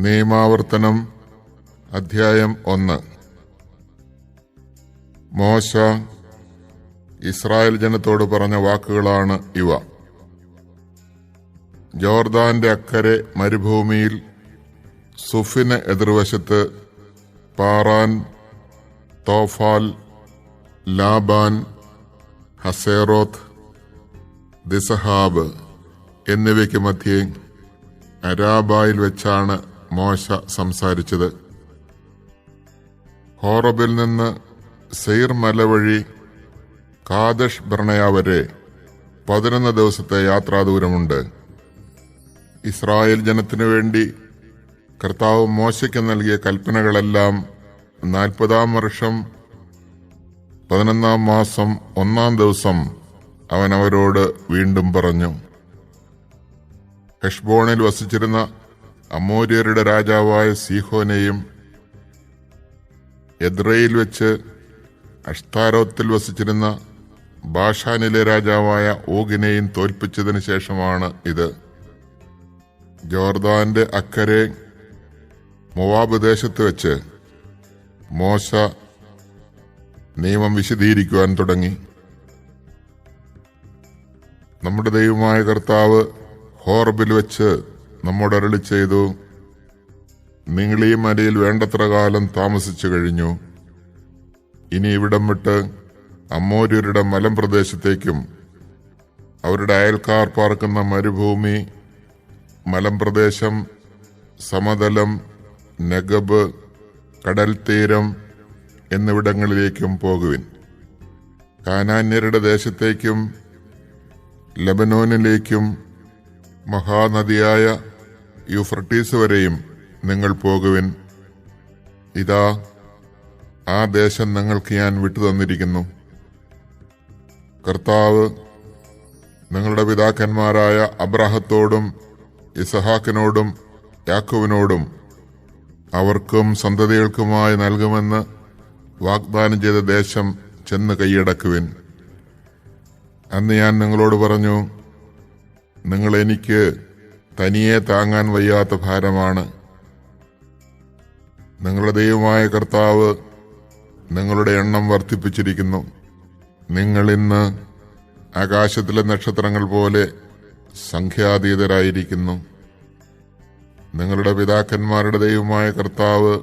നിയമാവർത്തനം അധ്യായം ഒന്ന്. മോശ ഇസ്രായേൽ ജനത്തോട് പറഞ്ഞ വാക്കുകളാണ് ഇവ. ജോർദാന്റെ അക്കരെ മരുഭൂമിയിൽ സുഫിന് എതിർവശത്ത് പാറാൻ തോഫാൽ ലാബാൻ ഹസേറോത്ത് ദിസഹാബ് എന്നിവയ്ക്ക് മധ്യേ അരാബായിൽ വെച്ചാണ് മോശ സംസാരിച്ചത്. ഹോറബിൽ നിന്ന് സെയ്ർ മല വഴി കാദഷ് ബർണയ വരെ പതിനൊന്ന് ദിവസത്തെ യാത്രാദൂരമുണ്ട് ഇസ്രായേൽ ജനത്തിനു വേണ്ടി കർത്താവ് മോശയ്ക്ക് നൽകിയ കൽപ്പനകളെല്ലാം നാൽപ്പതാം വർഷം പതിനൊന്നാം മാസം ഒന്നാം ദിവസം അവൻ അവരോട് വീണ്ടും പറഞ്ഞു. ഹെഷ്ബോണിൽ വസിച്ചിരുന്ന അമോര്യരുടെ രാജാവായ സീഹോനെയും എദ്രയിൽ വെച്ച് അഷ്താരോത്തിൽ വസിച്ചിരുന്ന ബാഷാനിലെ രാജാവായ ഓഗിനെയും തോൽപ്പിച്ചതിന് ശേഷമാണ് ഇത്. ജോർദാന്റെ അക്കരെ മൊവാബ് ദേശത്ത് വെച്ച് മോശ നിയമം വിശദീകരിക്കുവാൻ തുടങ്ങി. നമ്മുടെ ദൈവമായ കർത്താവ് ഹോർബിൽ വെച്ച് നമ്മോട് അരളി ചെയ്തു. നിങ്ങൾ ഈ മലയിൽ വേണ്ടത്ര കാലം താമസിച്ചു കഴിഞ്ഞു. ഇനി ഇവിടം വിട്ട് അമ്മോര്യരുടെ മലമ്പ്രദേശത്തേക്കും അവരുടെ അയൽക്കാർ പാർക്കുന്ന മരുഭൂമി മലമ്പ്രദേശം സമതലം നഗബ് കടൽ തീരം എന്നിവിടങ്ങളിലേക്കും പോകുവിൻ. കാനാന്യരുടെ ദേശത്തേക്കും ലബനോനിലേക്കും മഹാനദിയായ യുഫ്രട്ടീസ് വരെയും നിങ്ങൾ പോകുവിൻ. ഇതാ ആ ദേശം നിങ്ങൾക്ക് ഞാൻ വിട്ടു തന്നിരിക്കുന്നു കർത്താവ് നിങ്ങളുടെ പിതാക്കന്മാരായ അബ്രാഹത്തോടും ഇസഹാക്കിനോടും യാക്കുവിനോടും അവർക്കും സന്തതികൾക്കുമായി നൽകുമെന്ന് വാഗ്ദാനം ചെയ്ത ദേശം ചെന്ന് കൈയടക്കുവിൻ. അന്ന് ഞാൻ നിങ്ങളോട് പറഞ്ഞു നിങ്ങൾ എനിക്ക് തനിയെ താങ്ങാൻ വയ്യാത്ത ഭാരമാണ്. നിങ്ങളുടെ ദൈവമായ കർത്താവ് നിങ്ങളുടെ എണ്ണം വർദ്ധിപ്പിച്ചിരിക്കുന്നു. നിങ്ങൾ ഇന്ന് ആകാശത്തിലെ നക്ഷത്രങ്ങൾ പോലെ സംഖ്യാതീതരായിരിക്കുന്നു. നിങ്ങളുടെ പിതാക്കന്മാരുടെ ദൈവമായ കർത്താവ്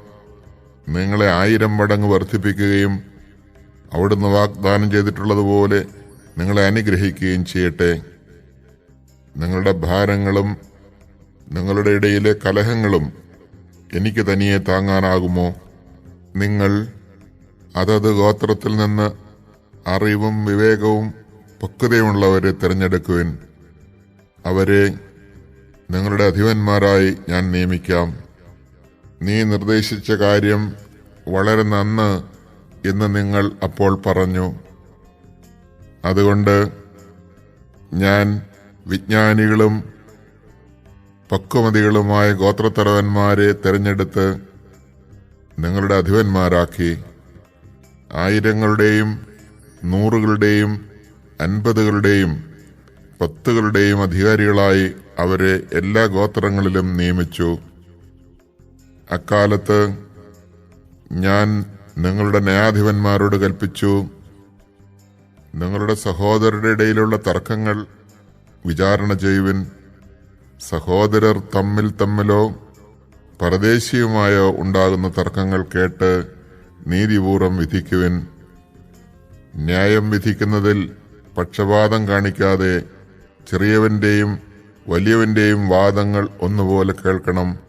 നിങ്ങളെ ആയിരം മടങ്ങ് വർദ്ധിപ്പിക്കുകയും അവിടുന്ന് വാഗ്ദാനം ചെയ്തിട്ടുള്ളതുപോലെ നിങ്ങളെ അനുഗ്രഹിക്കുകയും ചെയ്യട്ടെ. നിങ്ങളുടെ ഭാരങ്ങളും നിങ്ങളുടെ ഇടയിലെ കലഹങ്ങളും എനിക്ക് തനിയെ താങ്ങാനാകുമോ? നിങ്ങൾ അതത് ഗോത്രത്തിൽ നിന്ന് അറിവും വിവേകവും പക്വതയുമുള്ളവരെ തിരഞ്ഞെടുക്കുവിൻ. അവരെ നിങ്ങളുടെ അധിപന്മാരായി ഞാൻ നിയമിക്കാം. നീ നിർദ്ദേശിച്ച കാര്യം വളരെ നന്ന് എന്ന് നിങ്ങൾ അപ്പോൾ പറഞ്ഞു. അതുകൊണ്ട് ഞാൻ വിജ്ഞാനികളും പക്വമതികളുമായ ഗോത്രത്തലവന്മാരെ തെരഞ്ഞെടുത്ത് നിങ്ങളുടെ അധിപന്മാരാക്കി ആയിരങ്ങളുടെയും നൂറുകളുടെയും അൻപതുകളുടെയും പത്തുകളുടെയും അധികാരികളായി അവരെ എല്ലാ ഗോത്രങ്ങളിലും നിയമിച്ചു. അക്കാലത്ത് ഞാൻ നിങ്ങളുടെ ന്യായാധിപന്മാരോട് കൽപ്പിച്ചു. നിങ്ങളുടെ സഹോദരരുടെ ഇടയിലുള്ള തർക്കങ്ങൾ വിചാരണ ചെയ്യുവിൻ. സഹോദരർ തമ്മിൽ തമ്മിലോ പരദേശിയുമായോ ഉണ്ടാകുന്ന തർക്കങ്ങൾ കേട്ട് നീതിപൂർവം വിധിക്കുവിൻ. ന്യായം വിധിക്കുന്നതിൽ പക്ഷപാതം കാണിക്കാതെ ചെറിയവന്റെയും വലിയവന്റെയും വാദങ്ങൾ ഒന്നുപോലെ കേൾക്കണം.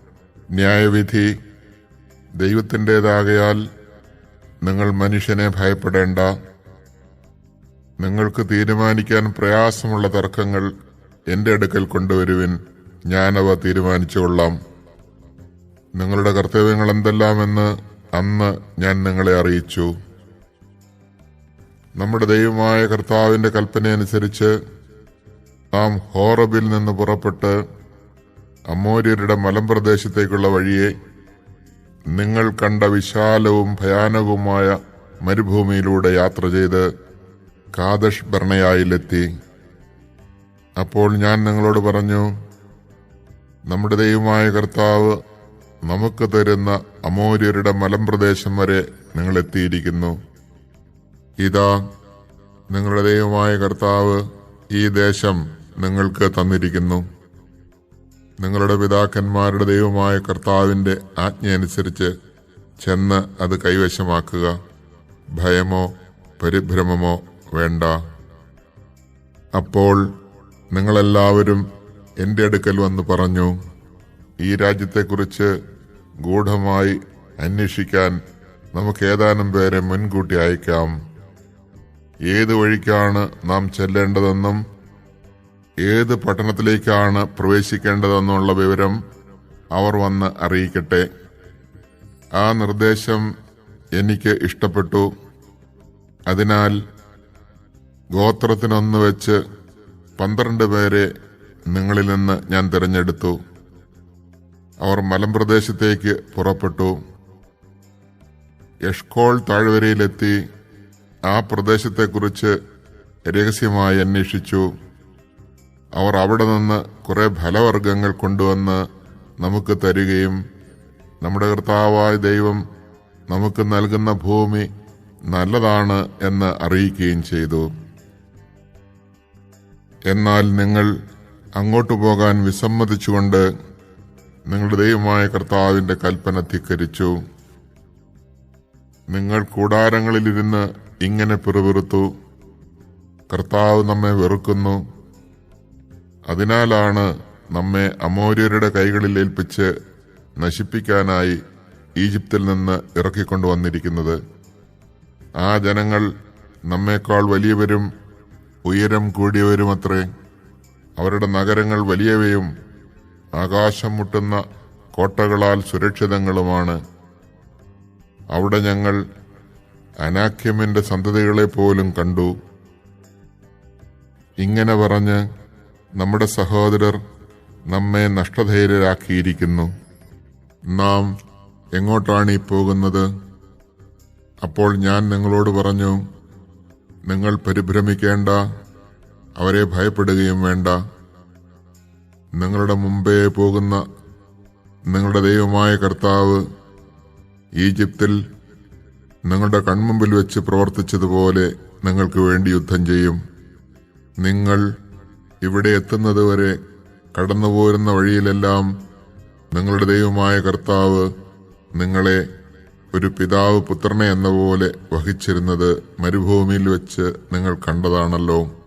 ന്യായവിധി ദൈവത്തിന്റെതാകയാൽ നിങ്ങൾ മനുഷ്യനെ ഭയപ്പെടേണ്ട. നിങ്ങൾക്ക് തീരുമാനിക്കാൻ പ്രയാസമുള്ള തർക്കങ്ങൾ എന്റെ അടുക്കൽ കൊണ്ടുവരുവിൻ. ഞാനവ തീരുമാനിച്ചുകൊള്ളാം നിങ്ങളുടെ കർത്തവ്യങ്ങൾ എന്തെല്ലാമെന്ന് അന്ന് ഞാൻ നിങ്ങളെ അറിയിച്ചു. നമ്മുടെ ദൈവമായ കർത്താവിന്റെ കൽപ്പനയനുസരിച്ച് നാം ഹോറബിൽ നിന്ന് പുറപ്പെട്ട് അമോര്യരുടെ മലമ്പ്രദേശത്തേക്കുള്ള വഴിയെ നിങ്ങൾ കണ്ട വിശാലവും ഭയാനകവുമായ മരുഭൂമിയിലൂടെ യാത്ര ചെയ്ത് കാദഷ് ഭരണയായിലെത്തി അപ്പോൾ ഞാൻ നിങ്ങളോട് പറഞ്ഞു നമ്മുടെ ദൈവമായ കർത്താവ് നമുക്ക് തരുന്ന അമോര്യരുടെ മലമ്പ്രദേശം വരെ നിങ്ങൾ എത്തിയിരിക്കുന്നു. ഇതാ നിങ്ങളുടെ ദൈവമായ കർത്താവ് ഈ ദേശം നിങ്ങൾക്ക് തന്നിരിക്കുന്നു. നിങ്ങളുടെ പിതാക്കന്മാരുടെ ദൈവമായ കർത്താവിന്റെ ആജ്ഞയനുസരിച്ച് ചെന്ന് അത് കൈവശമാക്കുക. ഭയമോ പരിഭ്രമമോ വേണ്ട. അപ്പോൾ നിങ്ങളെല്ലാവരും എന്റെ അടുക്കൽ വന്ന് പറഞ്ഞു ഈ രാജ്യത്തെക്കുറിച്ച് ഗൂഢമായി അന്വേഷിക്കാൻ നമുക്ക് ഏതാനും പേരെ മുൻകൂട്ടി അയക്കാം. ഏത് വഴിക്കാണ് നാം ചെല്ലേണ്ടതെന്നും ഏത് പട്ടണത്തിലേക്കാണ് പ്രവേശിക്കേണ്ടതെന്നുള്ള വിവരം അവർ വന്ന് അറിയിക്കട്ടെ. ആ നിർദ്ദേശം എനിക്ക് ഇഷ്ടപ്പെട്ടു. അതിനാൽ ഗോത്രത്തിനൊന്ന് വെച്ച് പന്ത്രണ്ട് പേരെ നിങ്ങളിൽ നിന്ന് ഞാൻ തിരഞ്ഞെടുത്തു. അവർ മലമ്പ്രദേശത്തേക്ക് പുറപ്പെട്ടു. യഷ്കോൾ താഴ്വരയിലെത്തി ആ പ്രദേശത്തെക്കുറിച്ച് രഹസ്യമായി അന്വേഷിച്ചു. അവർ അവിടെ നിന്ന് കുറെ ഫലവർഗങ്ങൾ കൊണ്ടുവന്ന് നമുക്ക് തരികയും നമ്മുടെ കർത്താവായ ദൈവം നമുക്ക് നൽകുന്ന ഭൂമി നല്ലതാണ് എന്ന് അറിയിക്കുകയും ചെയ്തു. എന്നാൽ നിങ്ങൾ അങ്ങോട്ടു പോകാൻ വിസമ്മതിച്ചുകൊണ്ട് നിങ്ങളുടെ ദൈവമായ കർത്താവിന്റെ കൽപ്പന ധിക്കരിച്ചു. നിങ്ങൾ കൂടാരങ്ങളിലിരുന്ന് ഇങ്ങനെ പിറുപിറുത്തു. കർത്താവ് നമ്മെ വെറുക്കുന്നു. അതിനാലാണ് നമ്മെ അമോര്യരുടെ കൈകളിൽ ഏൽപ്പിച്ച് നശിപ്പിക്കാനായി ഈജിപ്തിൽ നിന്ന് ഇറക്കിക്കൊണ്ടുവന്നിരിക്കുന്നത് ആ ജനങ്ങൾ നമ്മേക്കാൾ വലിയവരും ഉയരം കൂടിയവരുമത്രേ. അവരുടെ നഗരങ്ങൾ വലിയവയും ആകാശം മുട്ടുന്ന കോട്ടകളാൽ സുരക്ഷിതങ്ങളുമാണ്. അവിടെ ഞങ്ങൾ അനാക്യമിന്റെ സന്തതികളെ പോലും കണ്ടു. ഇങ്ങനെ പറഞ്ഞ് നമ്മുടെ സഹോദരർ നമ്മെ നഷ്ടധൈര്യരാക്കിയിരിക്കുന്നു. നാം എങ്ങോട്ടാണ് ഈ പോകുന്നത്? അപ്പോൾ ഞാൻ നിങ്ങളോട് പറഞ്ഞു നിങ്ങൾ പരിഭ്രമിക്കേണ്ട അവരെ ഭയപ്പെടുകയും വേണ്ട. നിങ്ങളുടെ മുമ്പേ പോകുന്ന നിങ്ങളുടെ ദൈവമായ കർത്താവ് ഈജിപ്തിൽ നിങ്ങളുടെ കൺമുമ്പിൽ വെച്ച് പ്രവർത്തിച്ചതുപോലെ നിങ്ങൾക്ക് വേണ്ടി യുദ്ധം ചെയ്യും. നിങ്ങൾ ഇവിടെ എത്തുന്നതുവരെ കടന്നുപോരുന്ന വഴിയിലെല്ലാം നിങ്ങളുടെ ദൈവമായ കർത്താവ് നിങ്ങളെ ഒരു പിതാവ് പുത്രനെ എന്ന പോലെ വഹിച്ചിരുന്നത് മരുഭൂമിയിൽ വെച്ച് നിങ്ങൾ കണ്ടതാണല്ലോ.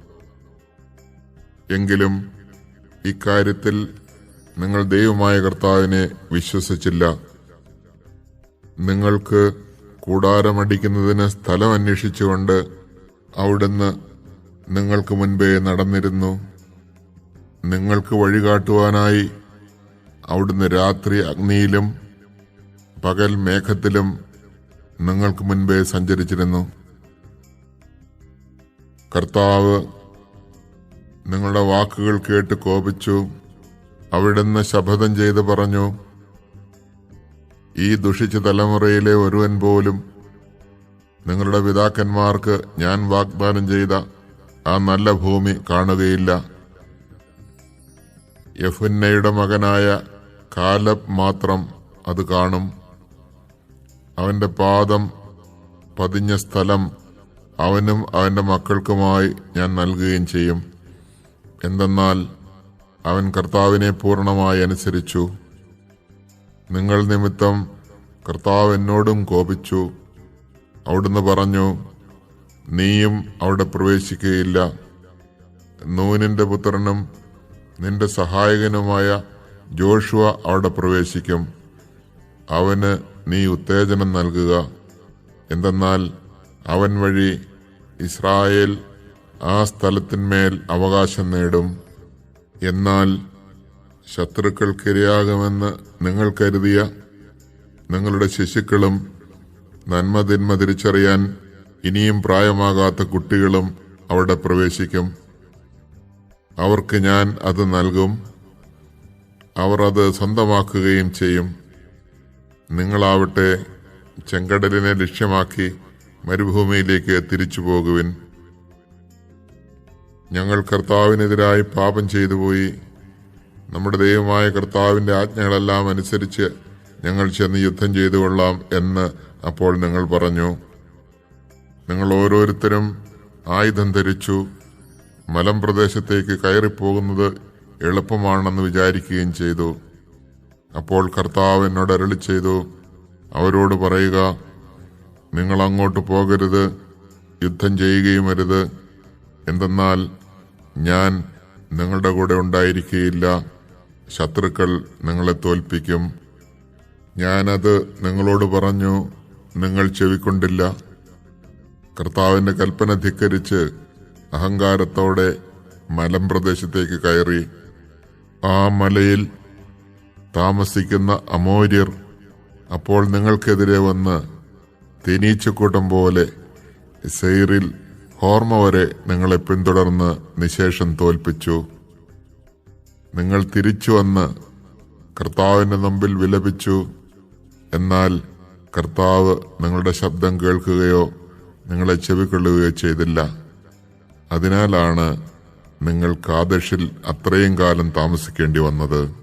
എങ്കിലും ഇക്കാര്യത്തിൽ നിങ്ങൾ ദൈവമായ കർത്താവിനെ വിശ്വസിച്ചില്ല. നിങ്ങൾക്ക് കൂടാരമടിക്കുന്നതിന് സ്ഥലം അന്വേഷിച്ചുകൊണ്ട് അവിടുന്ന് നിങ്ങൾക്ക് മുൻപേ നടന്നിരുന്നു. നിങ്ങൾക്ക് വഴികാട്ടുവാനായി അവിടുന്ന് രാത്രി അഗ്നിയിലും പകൽ മേഘത്തിലും നിങ്ങൾക്ക് മുൻപേ സഞ്ചരിച്ചിരുന്നു. കർത്താവ് നിങ്ങളുടെ വാക്കുകൾ കേട്ട് കോപിച്ചു അവിടുന്ന് ശപഥം ചെയ്ത് പറഞ്ഞു ഈ ദുഷിച്ച തലമുറയിലെ ഒരുവൻ പോലും നിങ്ങളുടെ പിതാക്കന്മാർക്ക് ഞാൻ വാഗ്ദാനം ചെയ്ത ആ നല്ല ഭൂമി കാണുകയില്ല. യഫുന്നയുടെ മകനായ കാലബ് മാത്രം അത് കാണും. അവന്റെ പാദം പതിഞ്ഞ സ്ഥലം അവനും അവന്റെ മക്കൾക്കുമായി ഞാൻ നൽകുകയും ചെയ്യും. എന്തെന്നാൽ അവൻ കർത്താവിനെ പൂർണമായി അനുസരിച്ചു. നിങ്ങൾ നിമിത്തം കർത്താവ് എന്നോടും കോപിച്ചു. അവിടുന്ന് പറഞ്ഞു നീയും അവിടെ പ്രവേശിക്കുകയില്ല. നൂനിന്റെ പുത്രനും നിന്റെ സഹായകനുമായ ജോഷുവ അവിടെ പ്രവേശിക്കും. അവന് നീ ഉത്തേജനം നൽകുക. എന്തെന്നാൽ അവൻ വഴി ഇസ്രായേൽ ആ സ്ഥലത്തിന്മേൽ അവകാശം നേടും. എന്നാൽ ശത്രുക്കൾക്കിരയാകുമെന്ന് നിങ്ങൾ കരുതിയ നിങ്ങളുടെ ശിശുക്കളും നന്മ തിന്മ തിരിച്ചറിയാൻ ഇനിയും പ്രായമാകാത്ത കുട്ടികളും അവിടെ പ്രവേശിക്കും. അവർക്ക് ഞാൻ അത് നൽകും. അവർ അത് സ്വന്തമാക്കുകയും ചെയ്യും. നിങ്ങളാവട്ടെ ചെങ്കടലിനെ ലക്ഷ്യമാക്കി മരുഭൂമിയിലേക്ക് തിരിച്ചു പോകുവിൻ ഞങ്ങൾ കർത്താവിനെതിരായി പാപം ചെയ്തുപോയി നമ്മുടെ ദൈവമായ കർത്താവിന്റെ ആജ്ഞകളെല്ലാം അനുസരിച്ച് ഞങ്ങൾ ചെന്ന് യുദ്ധം ചെയ്തു കൊള്ളാം എന്ന് അപ്പോൾ നിങ്ങൾ പറഞ്ഞു. നിങ്ങൾ ഓരോരുത്തരും ആയുധം ധരിച്ചു. മലമ്പ്രദേശത്തേക്ക് കയറിപ്പോകുന്നത് എളുപ്പമാണെന്ന് വിചാരിക്കുകയും ചെയ്തു. അപ്പോൾ കർത്താവ് എന്നോട് അരളി ചെയ്തു. അവരോട് പറയുക നിങ്ങൾ അങ്ങോട്ട് പോകരുത് യുദ്ധം ചെയ്യുകയും അരുത്. എന്തെന്നാൽ ഞാൻ നിങ്ങളുടെ കൂടെ ഉണ്ടായിരിക്കുകയില്ല ശത്രുക്കൾ നിങ്ങളെ തോൽപ്പിക്കും. ഞാനത് നിങ്ങളോട് പറഞ്ഞു നിങ്ങൾ ചെവിക്കൊണ്ടില്ല. കർത്താവിന്റെ കൽപ്പന ധിക്കരിച്ച് അഹങ്കാരത്തോടെ മലമ്പ്രദേശത്തേക്ക് കയറി. ആ മലയിൽ താമസിക്കുന്ന അമോര്യർ അപ്പോൾ നിങ്ങൾക്കെതിരെ വന്ന് തേനീച്ചക്കൂട്ടം പോലെ സെയ്റിൽ ഹോർമ വരെ നിങ്ങളെ പിന്തുടർന്ന് നിശേഷം തോൽപ്പിച്ചു. നിങ്ങൾ തിരിച്ചു വന്ന് കർത്താവിന്റെ മുമ്പിൽ വിലപിച്ചു. എന്നാൽ കർത്താവ് നിങ്ങളുടെ ശബ്ദം കേൾക്കുകയോ നിങ്ങളെ ചെവിക്കൊള്ളുകയോ ചെയ്തില്ല. അതിനാലാണ് നിങ്ങൾ കാതഷിൽ അത്രയും കാലം താമസിക്കേണ്ടി വന്നത്.